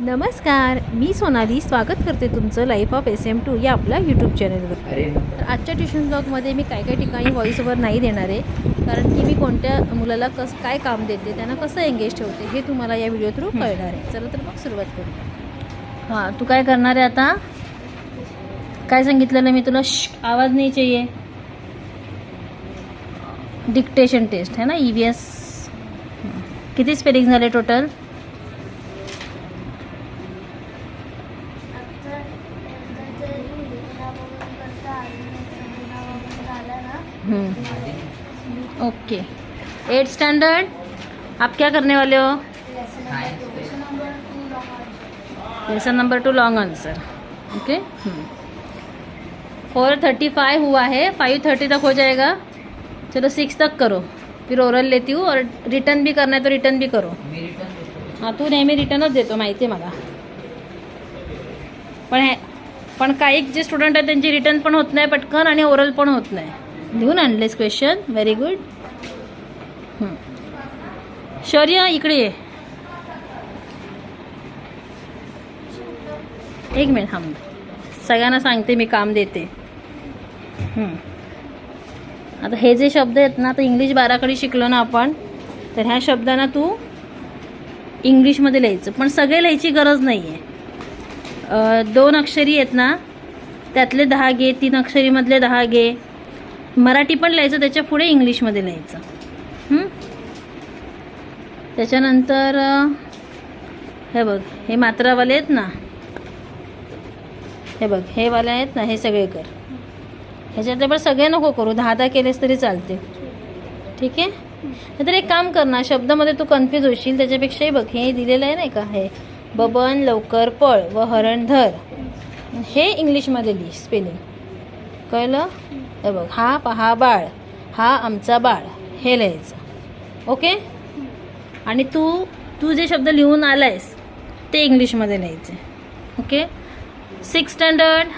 नमस्कार मी सोनाली. स्वागत करते तुमचं life of S M two या आपल्या यूट्यूब चॅनलवर आजच्या ट्युशन ब्लॉगमध्ये मी काय काय ठिकाणी व्हॉईस ओव्हर नाही देणार आहे. कारण की मी कोणत्या मुलाला कसं काय काम देते त्यांना कसं एंगेज ठेवते हे तुम्हाला या व्हिडिओ थ्रू कळणार आहे. चला तर मग सुरुवात करू. हां तू काय करणार आहे आता? काय सांगितलेलं मी तुला? श आवाज नाही चाहिए डिक्टेशन टेस्ट, है ना? ईवीएस व्ही एस किती स्पेलिंग झाले टोटल ओके। एट स्टैंडर्ड आप क्या करने वाले हो? Lesson number two long answer okay four thirty five हुआ है। फाइव थर्टी तक हो जाएगा। चलो सिक्स तक करो। फिर ओरल लेती हूँ और रिटर्न भी करना है तो रिटर्न भी करो। हां तू नेहमी रिटर्नच देतो माहिती आहे मला. पण हे पण काही जे स्टुडंट आहेत त्यांची रिटर्न पण होत नाही पटकन आणि ओरल पण होत नाही. लिहून आणलेस क्वेश्चन व्हेरी गुड शौर्य इकडे ये. एक मिनिट थांब. सगळ्यांना सांगते मी काम देते. हं. आता हे जे शब्द आहेत ना तर इंग्लिश बाराकडे शिकलो ना आपण तर ह्या शब्दांना तू इंग्लिशमध्ये लिहायचं. पण सगळे लिहायची गरज नाही आहे दोन अक्षरी आहेत ना त्यातले दहा घे तीन अक्षरीमधले दहा घे. मराठी पण लिहायचं त्याच्या पुढे इंग्लिशमध्ये लिहायचं. त्याच्यानंतर हे बघ हे मात्रावाले आहेत ना. हे बघ हे वाले आहेत ना हे सगळे कर. ह्याच्यातले पण सगळे नको करू. दहा दहा केलेस तरी चालते. ठीक आहे? नाहीतर एक काम कर ना शब्दामध्ये तू कन्फ्यूज होशील. त्याच्यापेक्षाही बघ हे दिलेलं आहे नाही का? हे बबन लवकर पळ व हरण धर. हे इंग्लिशमध्ये लिही स्पेलिंग कळलं? हे बघ हा पहा बाळ हा आमचा बाळ हे लिहायचं. ओके? आणि तू तू जे शब्द लिहून आलायस ते इंग्लिशमध्ये लिहायचे. ओके? सिक्स स्टँडर्ड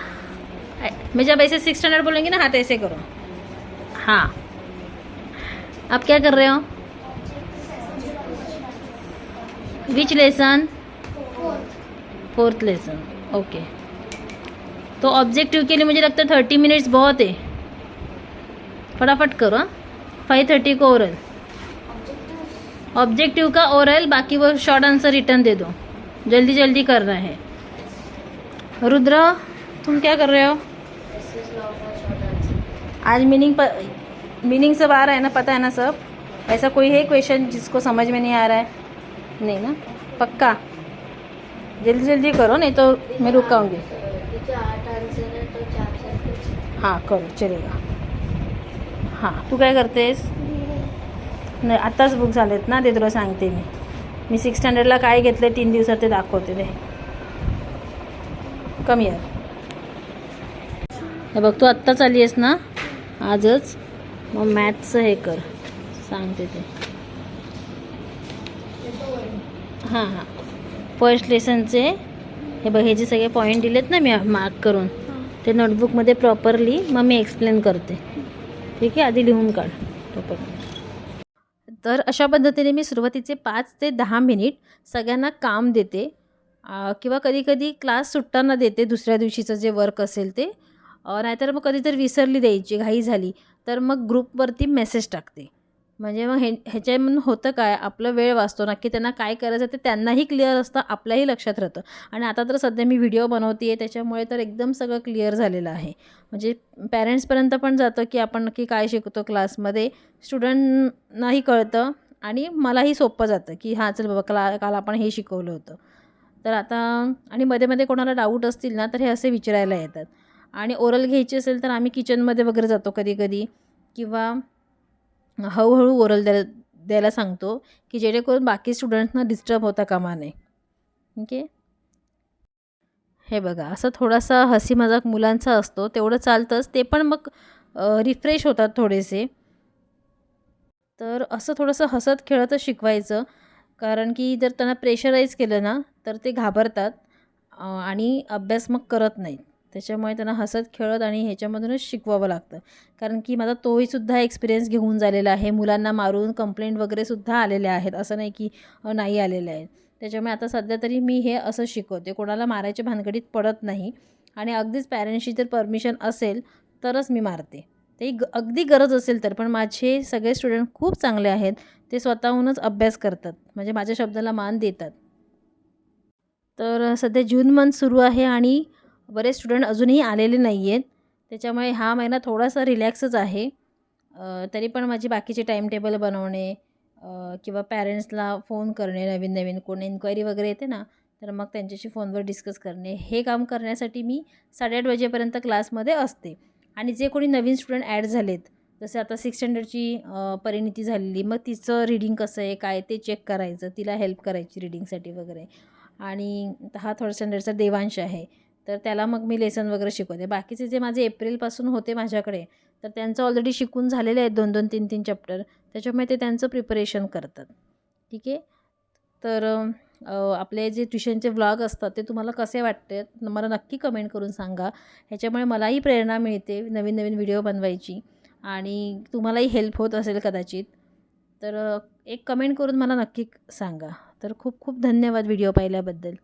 मैं जब ऐसे सिक्स स्टैंडर्ड बोलेंगे ना, हाथ ऐसे करो। हाँ। आप क्या कर रहे हो? Which lesson fourth lesson okay तो ऑब्जेक्टिव के लिए मुझे लगता है थर्टी मिनट्स बहुत है। फटाफट करो हाँ। फाइव थर्टी को ओरल ऑब्जेक्टिव का ओरल बाकी वो शॉर्ट आंसर रिटर्न दे दो। जल्दी जल्दी करना है। रुद्र, तुम क्या कर रहे हो? आज मीनिंग प मीनिंग सब आ रहा है ना पता है ना सब? ऐसा कोई है क्वेश्चन जिसको समझ में नहीं आ रहा है? नहीं ना? पक्का? जल्दी जल्दी करो नहीं तो मैं रुकाऊंगी। हाँ हां करो चलेगा। हां तू काय करतेस? नाही आत्ताच बुक झालेत ना ते तुला सांगते मी. मी सिक्स स्टँडर्डला काय घेतलं तीन दिवसात ते दाखवते ते कमी आहे हे बघ तू आत्ताच आली आहेस ना? आजच. मग मॅथ्सचं हे कर. सांगते ते. हां हां. फर्स्ट लेसनचे हे बघ हे जे सगळे पॉईंट दिलेत ना मी मार्क करून ते नोटबुकमध्ये प्रॉपरली मग मी एक्सप्लेन करते. ठीक आहे? आधी लिहून काढ. प्रॉपर तर अशा पद्धतीने मी सुरुवातीचे पाच ते दहा मिनिट सगळ्यांना काम देते. किंवा कधीकधी क्लास सुटताना देते दुसऱ्या दिवशीचं जे वर्क असेल ते. नाहीतर मग कधी तर विसरली द्यायची घाई झाली. तर मग ग्रुपवरती मेसेज टाकते. म्हणजे मग हे ह्याच्यामधून होतं काय आपलं वेळ वाचतो नक्की त्यांना काय करायचं ते त्यांनाही क्लिअर असतं आपल्याही लक्षात राहतं. आणि आता तर सध्या मी व्हिडिओ बनवते आहे त्याच्यामुळे तर एकदम सगळं क्लिअर झालेलं आहे. म्हणजे पॅरेंट्सपर्यंत पण जातं की आपण नक्की काय शिकतो क्लासमध्ये स्टुडंटनाही कळतं आणि मलाही सोपं जातं की हां चल बाबा क्ला काल आपण हे शिकवलं होतं. तर आता आणि मध्ये मध्ये कोणाला डाऊट असतील ना तर हे असे विचारायला येतात. आणि ओरल घ्यायची असेल तर आम्ही किचनमध्ये वगैरे जातो कधी कधी किंवा हळूहळू ओरल द्यायला द्यायला सांगतो की जेणेकरून बाकी स्टुडंट्सना डिस्टर्ब होता कामा नये ओके हे बघा असं थोडासा हसी मजाक मुलांचा असतो. तेवढं चालतंच. ते पण मग रिफ्रेश होतात थोडेसे. तर असं थोडंसं हसत खेळतच शिकवायचं. कारण की जर त्यांना प्रेशराईज केलं ना तर ते घाबरतात. आणि अभ्यास मग करत नाहीत. त्याच्यामुळे त्यांना हसत खेळत आणि ह्याच्यामधूनच शिकवावं लागतं. कारण की माझा तोही सुद्धा एक्सपिरियन्स घेऊन झालेला आहे. मुलांना मारून कंप्लेंट वगैरे सुद्धा आलेल्या आहेत. असं नाही की नाही आलेले आहेत. त्याच्यामुळे आता सध्या तरी मी हे असं शिकवते. कोणाला मारायच्या भानगडीत पडत नाही आणि अगदीच पॅरेंट्सची जर परमिशन असेल तरच मी मारते. ते ग अगदी गरज असेल तर. पण माझे सगळे स्टुडंट खूप चांगले आहेत. ते स्वतःहूनच अभ्यास करतात. म्हणजे माझ्या शब्दाला मान देतात. तर सध्या जून मंथ सुरू आहे आणि बरेच स्टुडंट अजूनही आलेले नाही आहेत त्याच्यामुळे हा महिना थोडासा रिलॅक्सच आहे. तरी पण माझी बाकीचे टाईमटेबल बनवणे किंवा पॅरेंट्सला फोन करणे नवीन नवीन कोण इन्क्वायरी वगैरे येते ना तर मग त्यांच्याशी फोनवर डिस्कस करणे. हे काम करण्यासाठी मी साडेआठ वाजेपर्यंत क्लासमध्ये असते. आणि जे कोणी नवीन स्टुडंट ॲड झालेत जसे आता सिक्स स्टँडर्डची परिणिती झालेली मग तिचं रीडिंग कसं आहे काय ते चेक करायचं तिला हेल्प करायची रीडिंगसाठी वगैरे. आणि हा थर्ड स्टँडर्डचा देवांश आहे. तर त्याला मग मी लेसन वगैरे शिकवते. बाकीचे जे माझे एप्रिलपासून होते माझ्याकडे तर त्यांचं ऑलरेडी शिकून झालेले आहेत दोन दोन तीन तीन चॅप्टर त्याच्यामुळे ते त्यांचं प्रिपरेशन करतात. ठीक आहे? तर आपले जे ट्युशनचे व्लॉग असतात ते तुम्हाला कसे वाटते? मला नक्की कमेंट करून सांगा. ह्याच्यामुळे मलाही प्रेरणा मिळते नवीन नवीन व्हिडिओ बनवायची आणि तुम्हालाही हेल्प होत असेल कदाचित. तर एक कमेंट करून मला नक्की सांगा. तर खूप खूप धन्यवाद व्हिडिओ पाहिल्याबद्दल.